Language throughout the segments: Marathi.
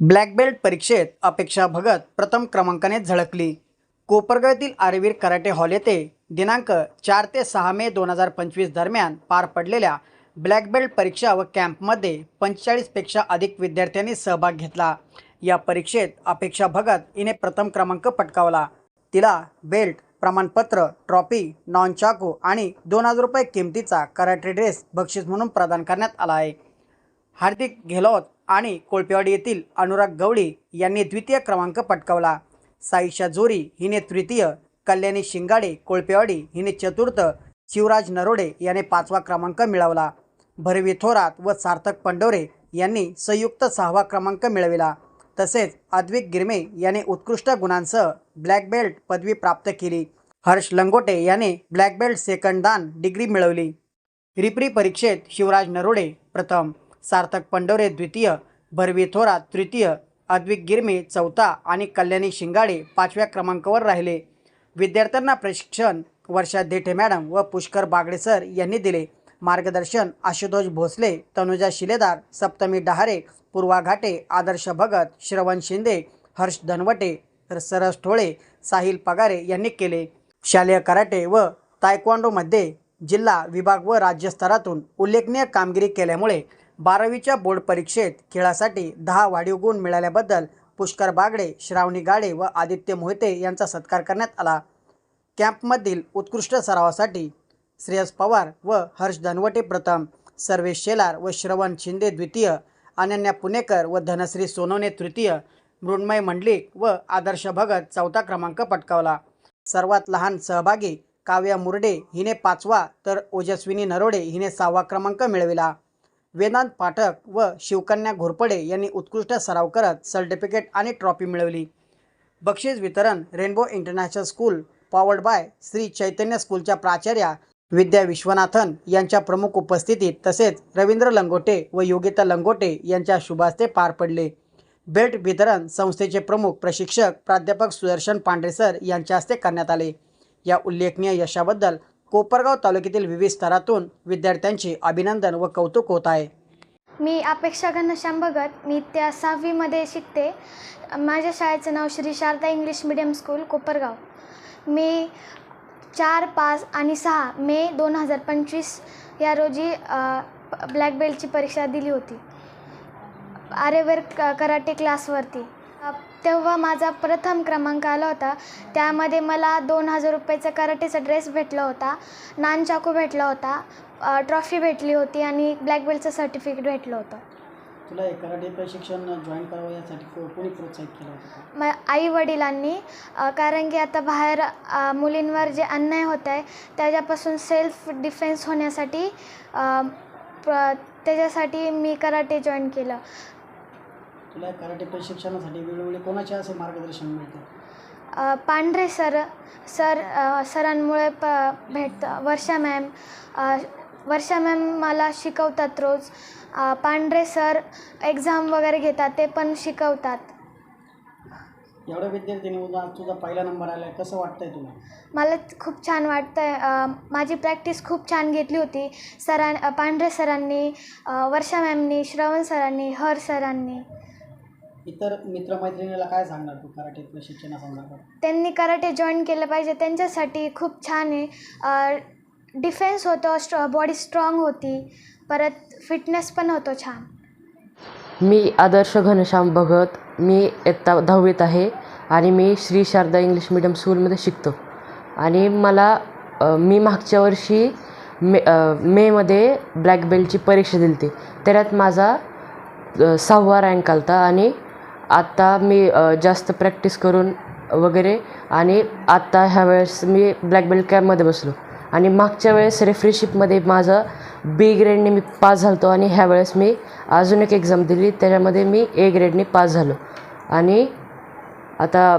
ब्लॅक बेल्ट परीक्षेत अपेक्षा भगत प्रथम क्रमांकाने झळकली. कोपरगाव येथील आरवीर कराटे हॉल येथे दिनांक चार ते सहा मे दोन हजार पंचवीस दरम्यान पार पडलेल्या ब्लॅक बेल्ट परीक्षा व कॅम्पमध्ये पंचेचाळीसपेक्षा अधिक विद्यार्थ्यांनी सहभाग घेतला. या परीक्षेत अपेक्षा भगत हिने प्रथम क्रमांक पटकावला. तिला बेल्ट प्रमाणपत्र ट्रॉफी नॉन चाकू आणि दोन हजार रुपये किमतीचा कराटे ड्रेस बक्षीस म्हणून प्रदान करण्यात आला आहे. हार्दिक गेहलोत आणि कोळपेवाडी येथील अनुराग गवळी यांनी द्वितीय क्रमांक पटकावला. साईशा जोरी हिने तृतीय कल्याणी शिंगाडे कोळपेवाडी हिने चतुर्थ शिवराज नरोडे याने पाचवा क्रमांक मिळवला. भरवी थोरात व सार्थक पंडोरे यांनी संयुक्त सहावा क्रमांक मिळविला. तसेच अद्विक गिरमे याने उत्कृष्ट गुणांसह ब्लॅक बेल्ट पदवी प्राप्त केली. हर्ष लंगोटे याने black belt second dan degree मिळवली. रिप्री परीक्षेत शिवराज नरोडे प्रथम. सार्थक पंडोरे द्वितीय भरवी थोरात तृतीय अद्विक गिरमे चौथा आणि कल्याणी शिंगाडे पाचव्या क्रमांकावर राहिले. विद्यार्थ्यांना प्रशिक्षण वर्षा देठे मॅडम व पुष्कर बागडे सर यांनी दिले. मार्गदर्शन आशुतोष भोसले तनुजा शिलेदार सप्तमी डहारे पूर्वा घाटे आदर्श भगत श्रवण शिंदे हर्ष धनवटे सरस ठोळे साहिल पगारे यांनी केले. शालेय कराटे व तायक्वांडोमध्ये जिल्हा विभाग व राज्यस्तरातून उल्लेखनीय कामगिरी केल्यामुळे बारावीच्या बोर्ड परीक्षेत खेळासाठी दहा वाढीव गुण मिळाल्याबद्दल पुष्कर बागडे श्रावणी गाडे व आदित्य मोहिते यांचा सत्कार करण्यात आला. कॅम्पमधील उत्कृष्ट सरावासाठी श्रेयस पवार व हर्ष धनवटे प्रथम सर्वेश शेलार व श्रवण शिंदे द्वितीय अनन्या पुणेकर व धनश्री सोनवणे तृतीय मृण्मय मंडलिक व आदर्श भगत चौथा क्रमांक पटकावला. सर्वात लहान सहभागी काव्या मुरडे हिने पाचवा तर ओजस्विनी नरोडे हिने सहावा क्रमांक मिळविला. वेदांत पाठक व शिवकन्या घोरपडे यांनी उत्कृष्ट सराव करत सर्टिफिकेट आणि ट्रॉफी मिळवली. बक्षीस वितरण rainbow international school powered by Shri Chaitanya स्कूलच्या प्राचार्या विद्या विश्वनाथन यांच्या प्रमुख उपस्थितीत तसेच रवींद्र लंगोटे व योगिता लंगोटे यांच्या शुभास्ते पार पडले. बेल्ट वितरण संस्थेचे प्रमुख प्रशिक्षक प्राध्यापक सुदर्शन पांढरेसर यांच्या हस्ते करण्यात आले. या उल्लेखनीय यशाबद्दल कोपरगाव तालुक्यातील विविध स्तरातून विद्यार्थ्यांचे अभिनंदन व कौतुक होत आहे. मी अपेक्षा घनश्याम भगत मी त्या सहावीमध्ये शिकते. माझ्या शाळेचं नाव Shri Sharada English medium school Kopargaon. मी चार पाच आणि सहा मे दोन हजार पंचवीस या रोजी ब्लॅक बेल्टची परीक्षा दिली होती. आर्यवर क कराटे क्लासवरती. तेव्हा माझा प्रथम क्रमांक आला होता. त्यामध्ये मला दोन हजार रुपयाचा कराटेचा ड्रेस भेटला होता. नान चाकू भेटला होता. ट्रॉफी भेटली होती आणि ब्लॅक बेल्टचं सर्टिफिकेट भेटलं होतं. तुला हे कराटे प्रशिक्षण जॉईन करावं यासाठी कोणी प्रोत्साहित केलं होतं म आई वडिलांनी कारण की आता बाहेर मुलींवर जे अन्याय होत आहे त्याच्यापासून सेल्फ डिफेन्स होण्यासाठी प्र त्याच्यासाठी मी कराटे जॉईन केलं. तुला कराटे प्रशिक्षणासाठी वेळोवेळी कोणाचे असे मार्गदर्शन मिळते? अ, पांढरे सर सर अ, सरांमुळे प भेटतं. वर्षा मॅम अ, वर्षा मॅम मला शिकवतात रोज. अ, पांढरे सर एक्झाम वगैरे घेतात ते पण शिकवतात. एवढ्या विद्यार्थ्यांनी उद्या तुझा पहिला नंबर आला कसं वाटतंय तुला? मला खूप छान वाटतं आहे माझी प्रॅक्टिस खूप छान घेतली होती. सरां अ, पांढरे सरांनी अ, वर्षा मॅमनी श्रवण सरांनी हर सरांनी. इतर मित्रमैत्रिणीला काय सांगणार तू कराटे प्रशिक्षणासंदर्भात त्यांनी कराटे जॉईन केलं पाहिजे. त्यांच्यासाठी खूप छान आहे. डिफेन्स होतो स्ट्रॉ बॉडी स्ट्रॉंग होती. परत फिटनेस पण होतो छान. मी आदर्श घनश्याम भगत. मी इयत्ता दहावीत आहे आणि मी श्री शारदा इंग्लिश मिडियम स्कूलमध्ये शिकतो. आणि मला मी मागच्या वर्षी मे मेमध्ये ब्लॅक बेल्टची परीक्षा दिली होती. त्याच्यात माझा सहावा रँक आला होता आणि आत्ता मी जास्त प्रॅक्टिस करून वगैरे आणि आत्ता ह्या वेळेस मी ब्लॅक बेल्ट कॅम्पमध्ये बसलो. आणि मागच्या वेळेस रेफ्रीशिपमध्ये माझं बी ग्रेडने मी पास झालतो आणि ह्या वेळेस मी अजून एक एक्झाम दिली. त्याच्यामध्ये मी ए ग्रेडने पास झालो. आणि आता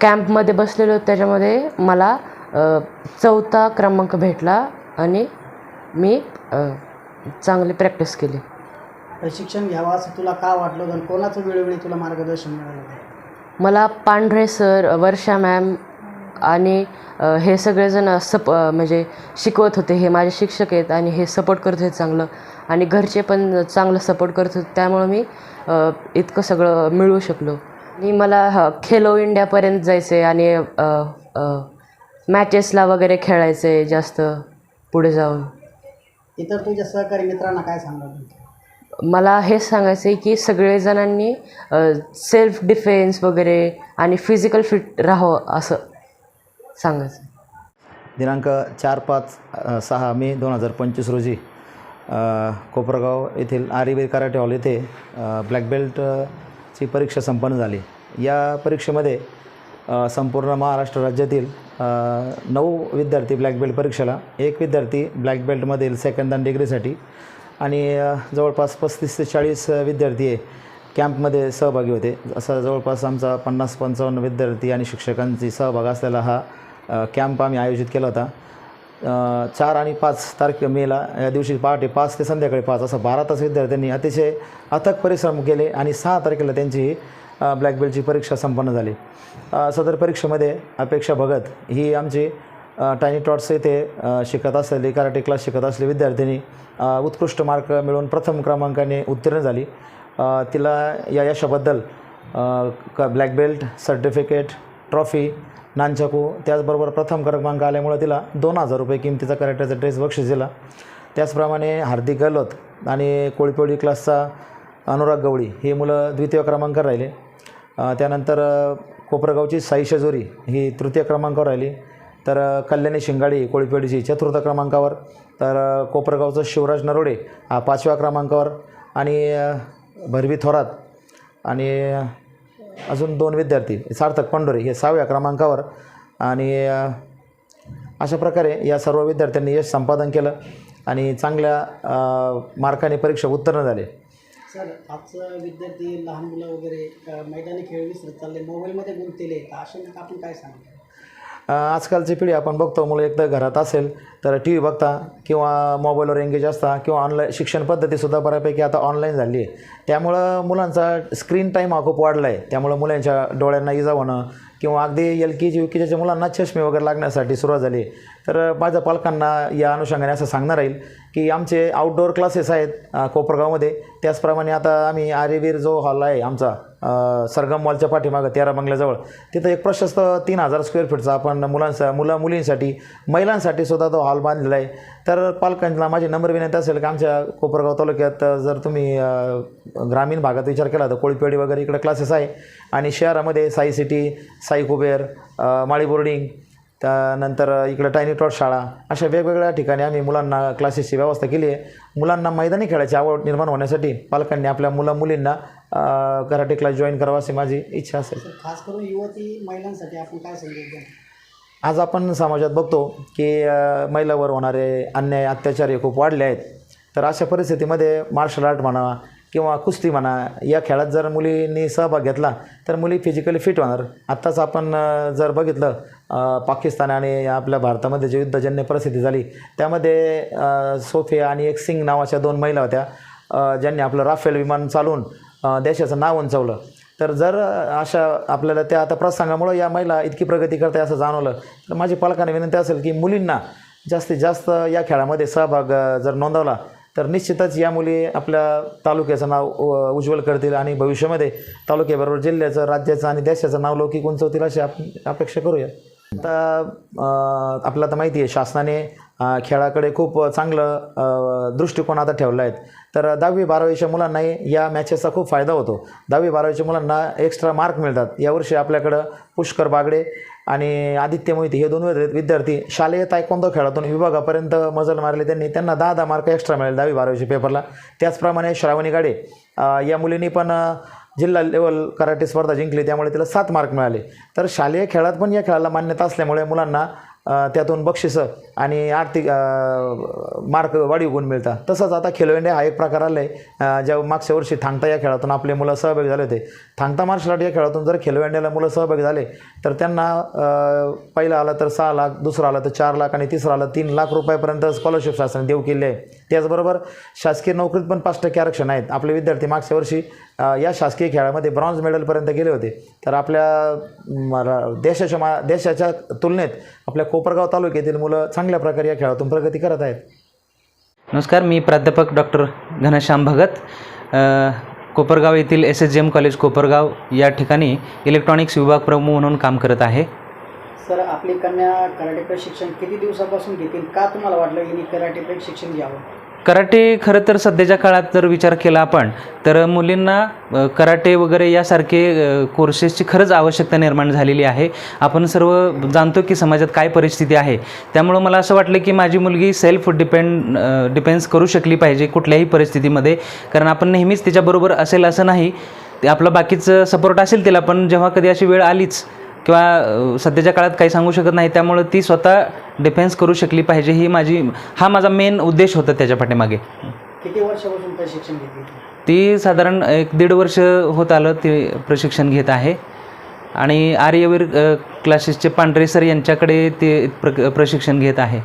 कॅम्पमध्ये बसलेलो. त्याच्यामध्ये मला चौथा क्रमांक भेटला आणि मी चांगली प्रॅक्टिस केली. प्रशिक्षण घ्यावं असं तुला का वाटलं होतं? आणि कोणाचं वेळोवेळी तुला मार्गदर्शन मिळालं होतं? मला पांढरे सर वर्षा मॅम आणि अ, हे सगळेजण सप अ, म्हणजे शिकवत होते. हे माझे शिक्षक आहेत आणि हे सपोर्ट करत होते चांगलं. आणि घरचे पण चांगलं सपोर्ट करत होते. त्यामुळं मी अ, इतकं सगळं मिळवू शकलो. आणि मला ह खेलो इंडियापर्यंत जायचं आहे आणि मॅचेसला वगैरे खेळायचं आहे जास्त पुढे जाऊन. इतर तुझ्या सहकारी मित्रांना काय सांगणार मला हे सांगायचं आहे की सगळेजणांनी सेल्फ डिफेन्स वगैरे आणि फिजिकल फिट राहावं असं सांगायचं दिनांक चार पाच सहा मे दोन हजार पंचवीस रोजी कोपरगाव येथील आरिवीर कराटे हॉल येथे ब्लॅक बेल्टची परीक्षा संपन्न झाली. या परीक्षेमध्ये संपूर्ण महाराष्ट्र राज्यातील नऊ विद्यार्थी ब्लॅक बेल्ट परीक्षेला एक विद्यार्थी ब्लॅक बेल्टमधील सेकंड आणि डिग्रीसाठी आणि जवळपास पस्तीस ते चाळीस विद्यार्थी हे कॅम्पमध्ये सहभागी होते. असा जवळपास आमचा पन्नास पंचावन्न विद्यार्थी आणि शिक्षकांची सहभाग असलेला हा कॅम्प आम्ही आयोजित केला होता. चार आणि पाच तारखे मेला या दिवशी पहाटे पाच ते संध्याकाळी पाच असं बारा तास विद्यार्थ्यांनी अतिशय अथक परिश्रम केले आणि सहा तारखेला त्यांची ही ब्लॅक बेल्टची परीक्षा संपन्न झाली. सदर परीक्षेमध्ये अपेक्षा भगत ही आमची टायनी टॉट्स येथे शिकत असलेली कराटे क्लास शिकत असलेली विद्यार्थिनी उत्कृष्ट मार्क मिळवून प्रथम क्रमांकाने उत्तीर्ण झाली. तिला या यशाबद्दल क black belt certificate trophy nunchaku त्याचबरोबर प्रथम क्रमांक आल्यामुळे तिला दोन हजार रुपये किमतीचा कराट्याचा ड्रेस बक्षीस दिला. त्याचप्रमाणे हार्दिक गहलोत आणि कोळीपोळी क्लासचा अनुराग गवळी ही मुलं द्वितीय क्रमांकावर राहिले. त्यानंतर कोपरगावची साई शेजोरी ही तृतीय क्रमांकावर राहिली. तर कल्याणी शिंगाडी कोळीपेडीची चतुर्थ क्रमांकावर तर कोपरगावचं शिवराज नरोडे पाचव्या क्रमांकावर आणि भरवी थोरात आणि अजून दोन विद्यार्थी सार्थक पंढोरे हे सहाव्या क्रमांकावर आणि अशा प्रकारे या सर्व विद्यार्थ्यांनी यश संपादन केलं आणि चांगल्या मार्काने परीक्षा उत्तीर्ण झाले. सर आजचं विद्यार्थी लहान मुलं वगैरे मैदानी खेळ विसरत चालले मोबाईलमध्ये गुंतलेले आपण काय सांगतो आजकालची पिढी आपण बघतो मुलं एकदा घरात असेल तर टी व्ही बघता किंवा मोबाईलवर एंगेज असता किंवा ऑनलाईन शिक्षण पद्धतीसुद्धा बऱ्यापैकी आता ऑनलाईन झाली आहे. त्यामुळं मुलांचा स्क्रीन टाईम हा खूप वाढला आहे त्यामुळं मुलांच्या डोळ्यांना इजा होणं किंवा अगदी एल के जी यू के जीच्या मुलांना चष्मे वगैरे लागण्यासाठी सुरुवात झाली तर माझ्या पालकांना या अनुषंगाने असं सांगणार राहील की आमचे आउटडोअर क्लासेस आहेत कोपरगावमध्ये. त्याचप्रमाणे आता आम्ही आर्यवीर जो हॉल आहे आमचा सरगम मॉलच्या पाठीमागं तेरा बंगल्याजवळ. तिथं एक प्रशस्त तीन हजार स्क्वेअर फीटचा आपण मुलांचा मुलं मुलींसाठी महिलांसाठी सुद्धा तो हॉल बांधलेला आहे. तर पालकांना माझी नम्र विनंती असेल की आमच्या कोपरगाव तालुक्यात जर तुम्ही ग्रामीण भागात विचार केला तर कोळीपेडी वगैरे इकडे क्लासेस आहे. आणि शहरामध्ये साई सिटी साई कुबेर माळी बोर्डिंग त्यानंतर इकडं टायनी टॉट शाळा अशा वेगवेगळ्या ठिकाणी आम्ही मुलांना क्लासेसची व्यवस्था केली आहे. मुलांना मैदानी खेळायची आवड निर्माण होण्यासाठी पालकांनी आपल्या मुला मुलींना कराटे क्लास जॉईन करावा अशी माझी इच्छा असेल. खास करून युवती महिलांसाठी आपण काय संदेश आज आपण समाजात बघतो की महिलावर होणारे अन्याय अत्याचार हे खूप वाढले आहेत. तर अशा परिस्थितीमध्ये मार्शल आर्ट म्हणा किंवा कुस्ती म्हणा या खेळात जर मुलींनी सहभाग घेतला तर मुली फिजिकली फिट होणार. आत्ताच आपण जर बघितलं पाकिस्तान आणि आपल्या भारतामध्ये जे युद्धजन्य परिस्थिती झाली त्यामध्ये सोफिया आणि एक सिंग नावाच्या दोन महिला होत्या ज्यांनी आपलं राफेल विमान चालवून देशाचं नाव उंचावलं. तर जर अशा आपल्याला त्या आता प्रसंगामुळं या महिला इतकी प्रगती करते असं जाणवलं तर माझी पालकांना विनंती असेल की मुलींना जास्तीत जास्त या खेळामध्ये सहभाग जर नोंदवला तर निश्चितच या मुली आपल्या तालुक्याचं नाव उज्ज्वल करतील आणि भविष्यामध्ये तालुक्याबरोबर जिल्ह्याचं राज्याचं आणि देशाचं नाव लौकिक उंचवतील अशी आप अपेक्षा करूया. आता आपल्याला तर माहिती आहे शासनाने खेळाकडे खूप चांगलं दृष्टिकोन आता ठेवला आहे. तर दहावी बारावीच्या मुलांनाही या मॅचेसचा खूप फायदा होतो. दहावी बारावीच्या मुलांना एक्स्ट्रा मार्क मिळतात. यावर्षी आपल्याकडं पुष्कर बागडे आणि आदित्य मोहिते हे दोन विद्यार्थी शालेय तायकोंदो खेळातून विभागापर्यंत मजल मारले. त्यांनी त्यांना दहा दहा मार्क एक्स्ट्रा मिळाले दहावी बारावीच्या पेपरला त्याचप्रमाणे श्रावणी गाडे या मुलींनी पण जिल्हा लेवल कराटे स्पर्धा जिंकली. त्यामुळे तिला सात मार्क मिळाले. तर शालेय खेळात पण या खेळाला मान्यता असल्यामुळे मुलांना त्यातून बक्षिसं आणि आर्थिक मार्क वाढीव गुण मिळतात. तसंच आता खेलो इंडिया हा एक प्रकार आला आहे ज्या मागच्या वर्षी थांगता या खेळातून आपले मुलं सहभागी झाले होते. थांगता मार्शल आर्ट या खेळातून जर खेलो इंडियाला मुलं सहभागी झाले तर त्यांना पहिला पहिलं आलं तर सहा लाख दुसरं आलं तर चार लाख आणि तिसरा आलं तीन लाख रुपयापर्यंत स्कॉलरशिप शासनाने देऊ केले आहे. त्याचबरोबर शासकीय नोकरीत पण पाच टक्के आरक्षण आहेत. आपले विद्यार्थी मागच्या वर्षी या शासकीय खेळामध्ये ब्रॉन्झ मेडलपर्यंत गेले होते. तर आपल्या देशाच्या मा देशाच्या तुलनेत आपल्या कोपरगाव तालुक्यातील मुलं चांगल्या प्रकारे या खेळातून प्रगती करत आहेत. नमस्कार मी प्राध्यापक डॉक्टर घनश्याम भगत. कोपरगाव येथील S S G M college Kopargaon या ठिकाणी इलेक्ट्रॉनिक्स विभाग प्रमुख म्हणून काम करत आहे. सर आपली कन्या कराटे प्रशिक्षण किती दिवसापासून घेतील? का तुम्हाला वाटलं हिने कराटे प्रशिक्षण घ्यावं? कराटे खरं तर सध्याच्या काळात जर विचार केला आपण तर मुलींना कराटे वगैरे यासारखे कोर्सेसची खरंच आवश्यकता निर्माण झालेली आहे. आपण सर्व जाणतो की समाजात काय परिस्थिती आहे. त्यामुळं मला असं वाटलं की माझी मुलगी सेल्फ डिपेंड डिपेंड्स करू शकली पाहिजे कुठल्याही परिस्थितीमध्ये. कारण आपण नेहमीच तिच्याबरोबर असेल असं नाही. ते आपलं बाकीचं सपोर्ट असेल तिला पण जेव्हा कधी अशी वेळ आलीच किंवा सध्याच्या काळात काही सांगू शकत नाही. त्यामुळं ती स्वतः डिफेन्स करू शकली पाहिजे. ही माझी हा माझा मेन उद्देश होता त्याच्या पाठीमागे. किती वर्षापासून प्रशिक्षण ती साधारण एक दीड वर्ष होत आलं ते प्रशिक्षण घेत आहे. आणि आर्यवीर क्लासेसचे पांढरे सर यांच्याकडे ते प्र प्रशिक्षण घेत आहे.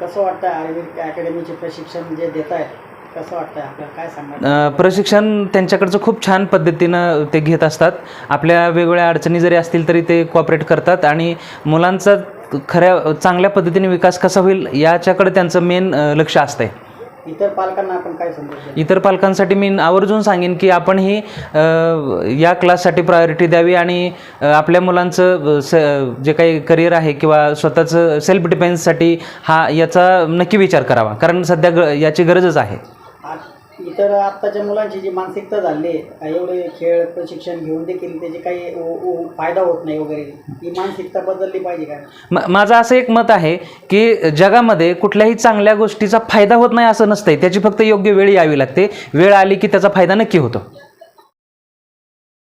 कसं वाटतं आयुर्वेद अकॅडमीचे प्रशिक्षण जे देत आहेत कसं वाटतंय आपल्याला? काय सांगणार अ, प्रशिक्षण त्यांच्याकडचं खूप छान पद्धतीनं ते घेत असतात. आपल्या वेगवेगळ्या अडचणी जरी असतील तरी ते कॉपरेट करतात आणि मुलांचा खऱ्या चांगल्या पद्धतीने विकास कसा होईल याच्याकडे त्यांचं मेन लक्ष असतं आहे इतर पालकांना आपण काय संदेश? इतर पालकांसाठी मी आवर्जून सांगेन की आपण ही अ, या क्लाससाठी प्रायोरिटी द्यावी आणि अ, आपल्या मुलांचं अ, स जे काही करिअर आहे किंवा स्वतःचं सेल्फ डिफेन्ससाठी हा याचा नक्की विचार करावा. कारण सध्या ग याची गरजच आहे. इतर आत्ताच्या मुलांची जी मानसिकता झाली आहे एवढे खेळ प्रशिक्षण घेऊन देखील त्याचे काही फायदा होत नाही वगैरे ही मानसिकता बदलली पाहिजे काय म माझं असं एक मत आहे की जगामध्ये कुठल्याही चांगल्या गोष्टीचा फायदा होत नाही असं नसतंय. त्याची फक्त योग्य वेळ यावी लागते. वेळ आली की त्याचा फायदा नक्की होतो.